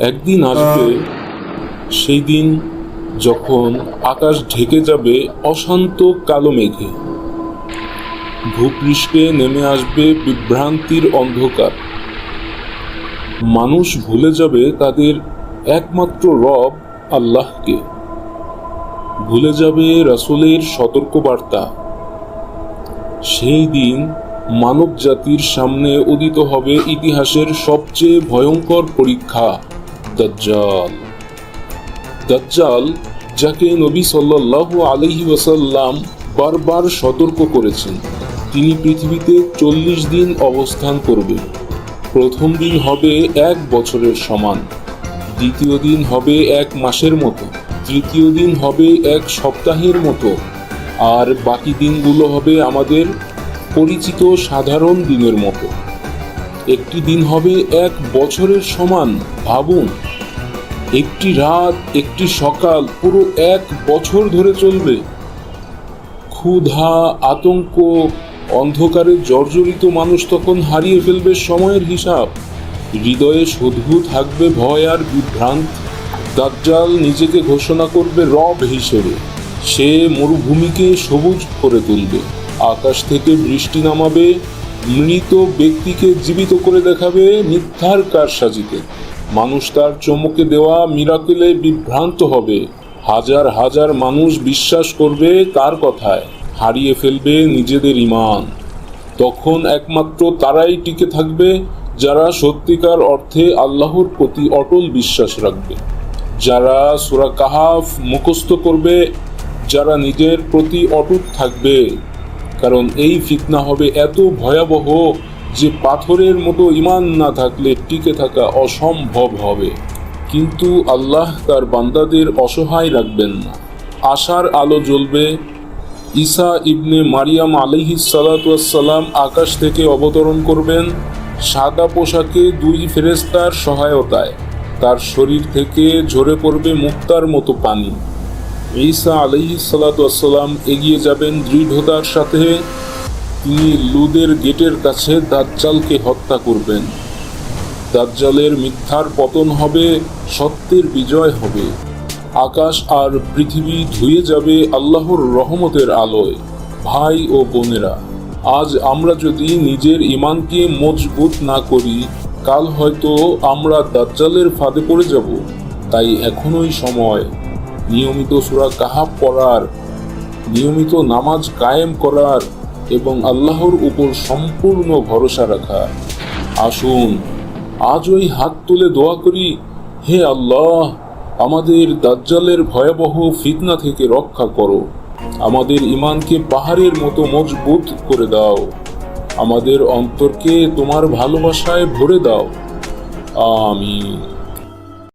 একদিন আসবে সেই দিন যখন আকাশ ঢেকে যাবে অশান্ত কালো মেঘে। ভূপৃষ্ঠে নেমে আসবে বিভ্রান্তির অন্ধকার। মানুষ ভুলে যাবে তাদের একমাত্র রব আল্লাহকে। ভুলে যাবে রাসূলের সতর্কবার্তা। সেই দিন মানব জাতির সামনে উদিত হবে ইতিহাসের সবচেয়ে ভয়ঙ্কর পরীক্ষা। দাজ্জাল। দাজ্জাল, যাকে নবী সাল্লাল্লাহু আলাইহি ওয়াসাল্লাম বারবার সতর্ক করেছেন, তিনি পৃথিবীতে চল্লিশ দিন অবস্থান করবে প্রথম দিন হবে এক বছরের সমান, দ্বিতীয় দিন হবে এক মাসের মতো, তৃতীয় দিন হবে এক সপ্তাহের মতো। আর বাকি দিনগুলো হবে আমাদের পরিচিত সাধারণ দিনের মতো। একটি দিন হবে এক বছরের সমান, ভাবুন। একটি রাত, একটি সকাল, পুরো এক বছর ধরে চলবে। ক্ষুধা, আতঙ্ক, অন্ধকারে জর্জরিত মানুষ তখন হারিয়ে ফেলবে সময়ের হিসাব। হৃদয়ে শুধু থাকবে ভয় আর বিভ্রান্ত। দাজ্জাল নিজেকে ঘোষণা করবে রব হিসেবে। সে মরুভূমিকে সবুজ করে তুলবে। আকাশ থেকে বৃষ্টি নামাবে, মৃত ব্যক্তিকে জীবিত করে দেখাবে মিথ্যার কারসাজিতে। মানুষ তার চমকে দেওয়া মিরাকেলে বিভ্রান্ত হবে। হাজার হাজার মানুষ বিশ্বাস করবে তার কথায়। হারিয়ে ফেলবে নিজেদের ইমান। তখন একমাত্র তারাই টিকে থাকবে, যারা সত্যিকার অর্থে আল্লাহর প্রতি অটল বিশ্বাস রাখবে। যারা সুরা কাহাফ মুখস্থ করবে, যারা নিজের প্রতি অটুট থাকবে। কারণ এই ফিতনা হবে এত ভয়াবহ যে পাথরের মতো ইমান না থাকলে টিকে থাকা অসম্ভব হবে। কিন্তু আল্লাহ তার বান্দাদের অসহায় রাখবেন না। আশার আলো জ্বলবে। ঈসা ইবনে মারিয়াম আলিহিস সালাম আকাশ থেকে অবতরণ করবেন। সাদা পোশাকে দুই ফেরেস্তার সহায়তায়। তার শরীর থেকে ঝরে পড়বে মুক্তার মতো পানি। ঈসা আলিহিস সালাম এগিয়ে যাবেন দৃঢ়তার সাথে। তিনি লুদের গেটের কাছে দাজ্জালকে হত্যা করবেন। দাজ্জালের মিথ্যার পতন হবে, সত্যের বিজয় হবে। আকাশ আর পৃথিবী ধুয়ে যাবে আল্লাহর রহমতের আলোয়। ভাই ও বোনেরা, আজ আমরা যদি নিজের ইমানকে মজবুত না করি, কাল হয়তো আমরা দাজ্জালের ফাঁদে পড়ে যাব। তাই এখনোই সময়। নিয়মিত সুরা কাহাব পড়ার, নিয়মিত নামাজ কায়েম করার এবং আল্লাহর উপর সম্পূর্ণ ভরসা রাখা। আসুন, আজ ওই হাত তুলে দোয়া করি, হে আল্লাহ, আমাদের দাজ্জালের ভয়াবহ ফিতনা থেকে রক্ষা করো। আমাদের ইমানকে পাহাড়ের মতো মজবুত করে দাও। আমাদের অন্তরকে তোমার ভালোবাসায় ভরে দাও। আমিন।